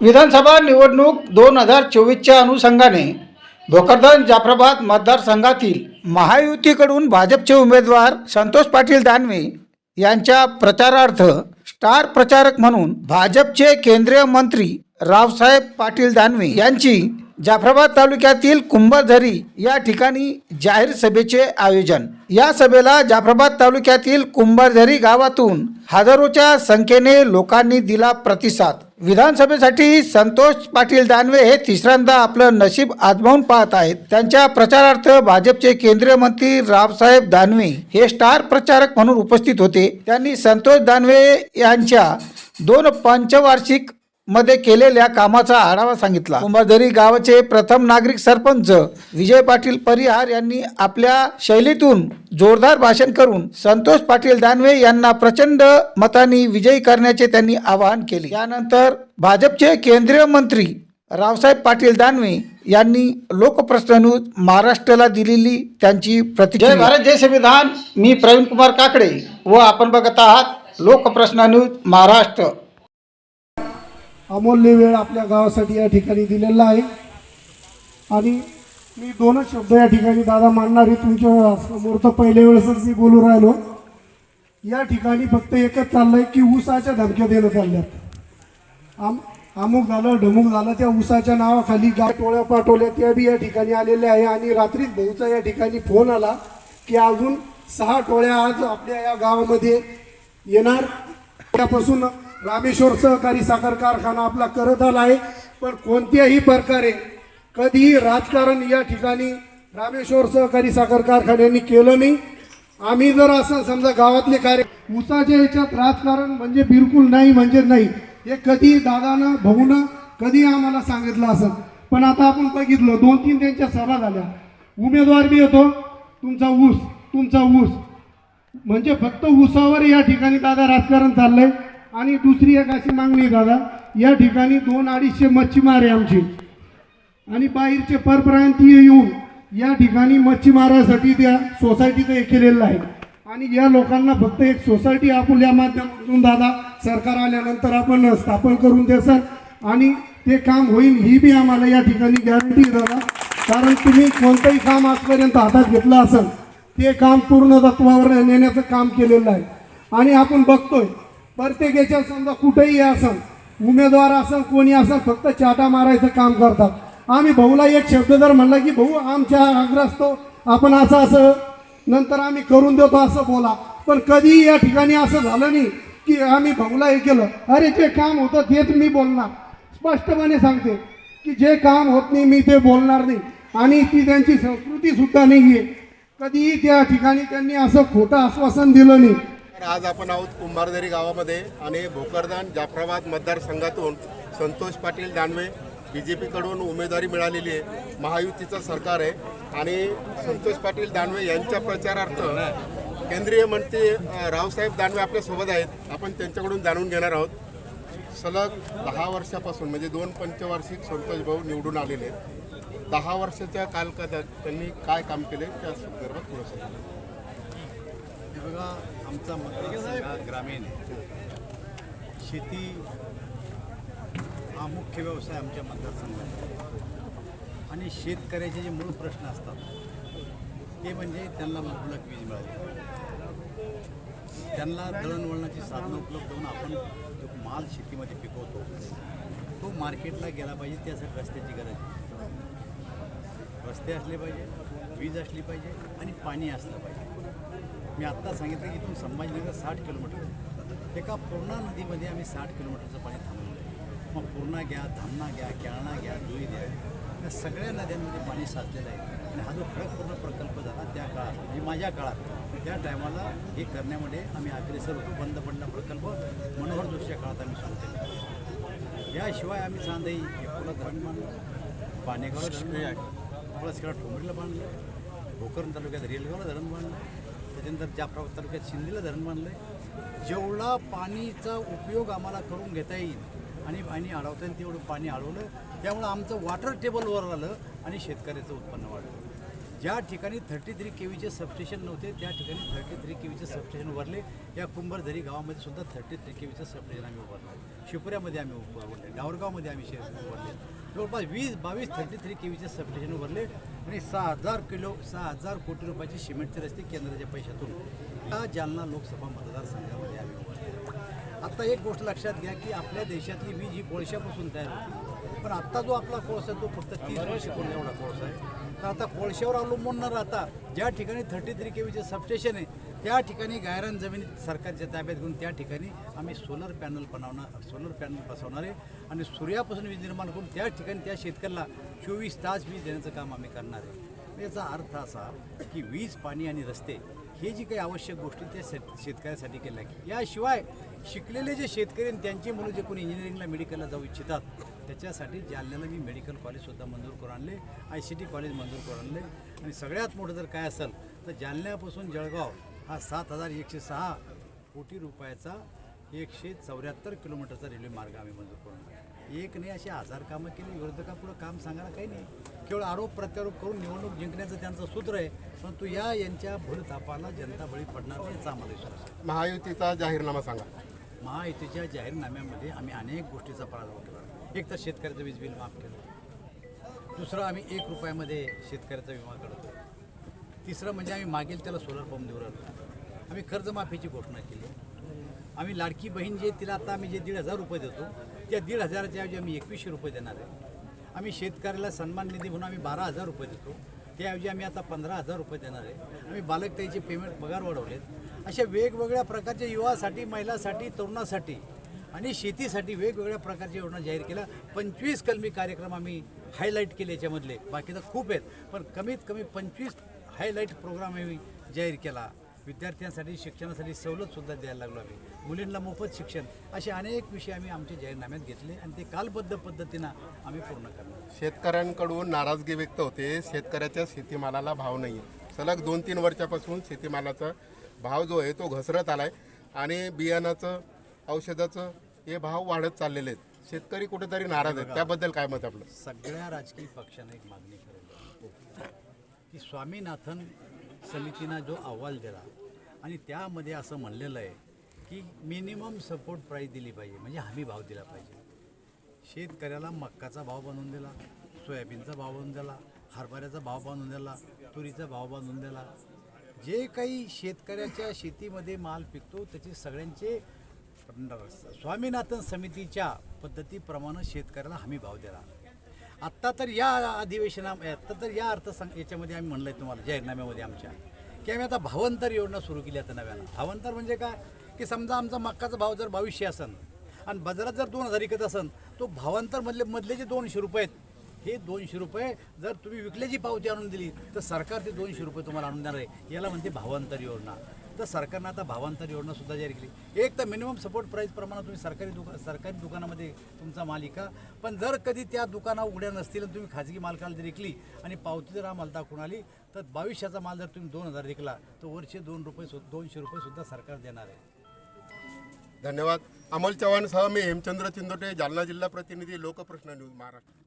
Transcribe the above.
विधानसभा निवडणूक दोन हजार चोवीसच्या अनुषंगाने भोकरदन जाफराबाद मतदारसंघातील महायुतीकडून भाजपचे उमेदवार संतोष पाटील दानवे यांच्या प्रचारार्थ स्टार प्रचारक म्हणून भाजपचे केंद्रीय मंत्री रावसाहेब पाटील दानवे यांची जाफराबाद तालुक्यातील कुंभझरी या ठिकाणी जाहीर सभेचे आयोजन. या सभेला जाफराबाद तालुक्यातील कुंभझरी गावातून हजारोच्या संख्येने लोकांनी दिला प्रतिसाद. विधानसभेसाठी संतोष पाटील दानवे हे तिसऱ्यांदा आपलं नशीब आजमावून पाहत आहेत. त्यांच्या प्रचारार्थ भाजपचे केंद्रीय मंत्री रावसाहेब दानवे हे स्टार प्रचारक म्हणून उपस्थित होते. त्यांनी संतोष दानवे यांच्या दोन पंचवार्षिक मध्ये केलेल्या कामाचा आढावा सांगितला. कुंभाझरी गावाचे प्रथम नागरिक सरपंच विजय पाटील परिहार यांनी आपल्या शैलीतून जोरदार भाषण करून संतोष पाटील दानवे यांना प्रचंड मतांनी विजयी करण्याचे त्यांनी आवाहन केले. यानंतर भाजपचे केंद्रीय मंत्री रावसाहेब पाटील दानवे यांनी लोकप्रश्न महाराष्ट्राला दिलेली त्यांची प्रतिक्रिया. जय भारत जय संविधान. मी प्रवीण कुमार काकडे व आपण बघत आहात लोकप्रश्न महाराष्ट्र. अमूल्य वेळ आपल्या गावासाठी या ठिकाणी दिलेला आहे. आणि मी दोनच शब्द या ठिकाणी दादा मांडणार आहे तुमच्यासमोर. तर पहिल्या वेळेसच मी बोलू राहिलो. या ठिकाणी फक्त एकच चाललंय की ऊसाच्या धमक्या देणं चालल्यात आम अमुक झालं ढमुक झालं त्या ऊसाच्या नावाखाली गाय टोळ्या पाठवल्या त्या बी या ठिकाणी आलेल्या आहे. आणि रात्रीच भाऊचा या ठिकाणी फोन आला की अजून सहा टोळ्या आज आपल्या या गावामध्ये येणार. त्यापासून रामेश्वर सहकारी साखर कारखाना आपला करत आला आहे पण कोणत्याही प्रकारे कधीही राजकारण या ठिकाणी रामेश्वर सहकारी साखर कारखान्यांनी केलं नाही. आम्ही जर असं समजा गावातले कार्य ऊसाच्या याच्यात राजकारण म्हणजे बिलकुल नाही म्हणजे नाही. हे कधी दादानं भाऊनं कधी आम्हाला सांगितलं असं पण आता आपण बघितलं दोन तीन त्यांच्या सभा झाल्या. उमेदवार बी येतो तुमचा ऊस तुमचा ऊस. म्हणजे फक्त ऊसावर या ठिकाणी दादा राजकारण चाललंय. आणि दुसरी एक अशी मागणी दादा या ठिकाणी दोन अडीचशे मच्छीमार आहे आमची. आणि बाहेरचे परप्रांतीय येऊन या ठिकाणी मच्छीमारासाठी त्या सोसायटीचं हे केलेलं आहे. आणि या लोकांना फक्त एक सोसायटी आपण या माध्यमातून दादा सरकार आल्यानंतर आपण स्थापन करून द्याल आणि ते काम होईल ही बी आम्हाला या ठिकाणी गॅरंटी दादा. कारण तुम्ही कोणतंही काम आजपर्यंत हातात घेतलं असेल ते काम पूर्ण तत्वावर नेण्याचं काम केलेलं आहे. आणि आपण बघतोय प्रत्येक याच्यात समजा कुठेही असेल उमेदवार असेल कोणी असेल फक्त चाटा मारायचं काम करतात. आम्ही भाऊला एक शब्द जर म्हणला की भाऊ आमच्या आग्रस्तो आपण असं असं नंतर आम्ही करून देतो असं बोला. पण कधीही या ठिकाणी असं झालं नाही की आम्ही भाऊला हे केलं. अरे जे काम होतं तेच मी बोलणार. स्पष्टपणे सांगते की जे काम होत नाही मी ते बोलणार नाही. आणि ती त्यांची संस्कृतीसुद्धा नाही आहे कधीही त्या ठिकाणी त्यांनी असं खोटं आश्वासन दिलं नाही. आज आपण आहोत कुंभारदरी गावामध्ये आणि भोकरदान जाफराबाद मतदारसंघातून संतोष पाटील दानवे बी जे पीकडून उमेदवारी मिळालेली आहे. महायुतीचं सरकार आहे. आणि संतोष पाटील दानवे यांच्या प्रचारार्थ केंद्रीय मंत्री रावसाहेब दानवे आपल्यासोबत आहेत. आपण त्यांच्याकडून जाणून घेणार आहोत. सलग दहा वर्षापासून म्हणजे दोन पंचवार्षिक संतोष भाऊ निवडून आलेले आहेत. दहा वर्षाच्या कालकादात त्यांनी काय काम केले? त्या संदर्भात थोडंसं बघा आमचा मतदारसंघ हा ग्रामीण शेती हा मुख्य व्यवसाय आमच्या मतदारसंघात आणि शेतकऱ्याचे जे मूळ प्रश्न असतात ते म्हणजे त्यांना मुबलक वीज मिळाली. त्यांना दळणवळणाची साधनं उपलब्ध होऊन आपण जो माल शेतीमध्ये पिकवतो तो मार्केटला गेला पाहिजे त्यासाठी रस्त्याची गरज आहे. रस्ते असले पाहिजे वीज असली पाहिजे आणि पाणी असलं पाहिजे. मी आत्ता सांगितलं की इथून संभाजीनगर साठ किलोमीटर. एका पूर्णा नदीमध्ये आम्ही साठ किलोमीटरचं पाणी थांबवलं. मग पूर्णा घ्या धामणा घ्या केळणा घ्या जुई घ्या या सगळ्या नद्यांमध्ये पाणी साचलेलं आहे. आणि हा जो खडकपूर्ण प्रकल्प झाला त्या काळात म्हणजे माझ्या काळात त्या टायमाला हे करण्यामध्ये आम्ही अग्रेसर होतो. बंद पडला प्रकल्प मनोहर जोशीच्या काळात आम्ही सुरू केला. याशिवाय आम्ही चांदई एकोला धरण बांधलं पाणेगावला धरण बांधलं पळसखेडा ठोंबरीला बांधलं भोकरन तालुक्यात रेलगावला धरण बांधलं त्याच्यानंतर जाफराबाद तालुक्यात शिंदेला धरण बांधलं जेवढा पाणीचा उपयोग आम्हाला करून घेता येईल आणि पाणी अडवता येईल तेवढं पाणी अडवलं त्यामुळं आमचं वॉटर टेबलवर आलं आणि शेतकऱ्याचं उत्पन्न वाढलं. ज्या ठिकाणी थर्टी थ्री के व्हीचे सबस्टेशन नव्हते त्या ठिकाणी थर्टी थ्री के व्हीचे सबस्टेशन उभारले. या कुंभारझरी गावामध्ये सुद्धा थर्टी थ्री के व्हीचं सबस्टेशन आम्ही उभारलं. शिपऱ्यामध्ये आम्ही उभारले. डावरगावमध्ये आम्ही शे उभारले. जवळपास वीस बावीस थर्टी थ्री के व्हीचे सबस्टेशन उभारले आणि सहा हजार किलो सहा हजार कोटी रुपयाचे सिमेंटचे रस्ते केंद्राच्या पैशातून या जालना लोकसभा मतदारसंघामध्ये आम्ही आत्ता आता एक गोष्ट लक्षात घ्या की आपल्या देशातली वीज ही कोळशापासून तयार होती. पण आत्ता जो आपला कोळसा आहे तो फक्त तीस वर्ष पूर्ण एवढा कोळसा आहे. तर आता कोळशावर अवलंबून न राहता ज्या ठिकाणी थर्टी थ्री के व्हीचे सबस्टेशन आहे त्या ठिकाणी गायरान जमिनीत सरकारच्या ताब्यात घेऊन त्या ठिकाणी आम्ही सोलर पॅनल बनवणार सोलर पॅनल बसवणार आहे. आणि सूर्यापासून वीज निर्माण करून त्या ठिकाणी त्या शेतकऱ्याला चोवीस तास वीज देण्याचं काम आम्ही करणार आहे. याचा अर्थ असा की वीज पाणी आणि रस्ते हे जी काही आवश्यक गोष्टी त्या शेत शेतकऱ्यासाठी केल्या की याशिवाय शिकलेले जे शेतकरी आणि त्यांची मुलं जे कोणी इंजिनिअरिंगला मेडिकलला जाऊ इच्छितात त्याच्यासाठी जालन्याला मी मेडिकल कॉलेजसुद्धा मंजूर करून आणले आय सी टी कॉलेज मंजूर करून आणले. आणि सगळ्यात मोठं जर काय असेल तर जालन्यापासून जळगाव हा सात हजार एकशे सहा कोटी रुपयाचा एकशे चौऱ्याहत्तर किलोमीटरचा रेल्वे मार्ग आम्ही मंजूर करून. एक नाही असे हजार कामं केली. विरोधकापुढं काम सांगायला काही नाही. केवळ आरोप प्रत्यारोप करून निवडणूक जिंकण्याचं त्यांचं सूत्र आहे. परंतु या यांच्या भूलथापाला जनता बळी पडणार नाही याचा आम्हाला विश्वास आहे. महायुतीचा जाहीरनामा सांगा. महायुतीच्या जाहीरनाम्यामध्ये आम्ही अनेक गोष्टीचा पराभव केला. एक तर शेतकऱ्याचं वीज बिल माफ केलं. दुसरं आम्ही एक रुपयामध्ये शेतकऱ्याचा विमा काढतो तिसरं म्हणजे आम्ही मागेल त्याला सोलर पंप देऊ राहिलो. आम्ही कर्जमाफीची घोषणा केली. आम्ही लाडकी बहीण जे तिला आता आम्ही जे दीड हजार रुपये देतो त्या दीड हजाराच्या ऐवजी आम्ही एकवीसशे रुपये देणार आहे. आम्ही शेतकऱ्याला सन्मान निधी म्हणून आम्ही बारा हजार रुपये देतो. त्याऐवजी आम्ही आता पंधरा हजार रुपये देणार आहे. आम्ही बालकताईचे पेमेंट पगार वाढवलेत. अशा वेगवेगळ्या प्रकारच्या युवासाठी महिलासाठी तरुणासाठी आणि शेतीसाठी वेगवेगळ्या प्रकारच्या योजना जाहीर केल्या. पंचवीस कलमी कार्यक्रम आम्ही हायलाईट केले याच्यामधले. बाकी तर खूप आहेत. पण कमीत कमी पंचवीस हायलाईट प्रोग्राम आम्ही जाहीर केला. विद्यार्थ्यांसाठी शिक्षणासाठी सवलतसुद्धा द्यायला लागलो आम्ही. मुलींना मोफत शिक्षण असे अनेक विषय आम्ही आमच्या जाहीरनाम्यात घेतले आणि ते कालबद्ध पद्धतीनं आम्ही पूर्ण करणार शेतकऱ्यांकडून नाराजगी व्यक्त होते. शेतकऱ्याच्या शेतीमालाला भाव नाही आहे सलग दोन तीन वर्षापासून शेतीमालाचा भाव जो आहे तो घसरत आला आहे आणि बियाणाचं औषधाचं हे भाव वाढत चाललेले आहेत. शेतकरी कुठेतरी नाराज आहेत. त्याबद्दल काय मत आपलं? सगळ्या राजकीय पक्षांना एक मागणी करेल की स्वामीनाथन समितीनं जो अहवाल दिला आणि त्यामध्ये असं म्हणलेलं आहे की मिनिमम सपोर्ट प्राईस दिली पाहिजे म्हणजे हमी भाव दिला पाहिजे. शेतकऱ्याला मक्काचा भाव बनवून दिला सोयाबीनचा भाव बनवून दिला हरभऱ्याचा भाव बांधून दिला तुरीचा भाव बांधून दिला. जे काही शेतकऱ्याच्या शेतीमध्ये माल पिकतो त्याचे सगळ्यांचे स्वामीनाथन समितीच्या पद्धतीप्रमाणे शेतकऱ्याला हमी भाव दिला. आत्ता तर या अधिवेशना आत्ता तर या अर्थसंग याच्यामध्ये आम्ही म्हणलं आहे तुम्हाला जाहीरनाम्यामध्ये आमच्या की आम्ही आता भावांतर योजना सुरू केली आता नव्यानं. भावांतर म्हणजे काय? की समजा आमचा मक्काचा भाव जर बावीसशे असन आणि बाजारात जर दोन हजार विकत असन तो भावांतर मधले मधले जे दोनशे रुपये आहेत हे दोनशे रुपये जर तुम्ही विकल्याची पावती आणून दिली तर सरकार ते दोनशे रुपये तुम्हाला आणून देणार आहे. याला म्हणते भावांतर योजना. तर सरकारनं आता भावांतर योजना सुद्धा जाहीर केली. एक तर मिनिमम सपोर्ट प्राईस प्रमाणात तुम्ही सरकारी दुका सरकारी दुकानामध्ये तुमचा माल विका. पण जर कधी त्या दुकाना उघड्या नसतील आणि तुम्ही खाजगी मालकाला जर विकली आणि पावती जर आम्हाला दाखवून आली तर बावीसशेचा माल जर तुम्ही दोन हजार विकला तर वरचे दोन रुपये सु दोनशे रुपयेसुद्धा सरकार देणार आहे. धन्यवाद. अमोल चव्हाण सह मी हेमचंद्र चिंदोटे जालना जिल्हा प्रतिनिधी लोकप्रश्न न्यूज महाराष्ट्र.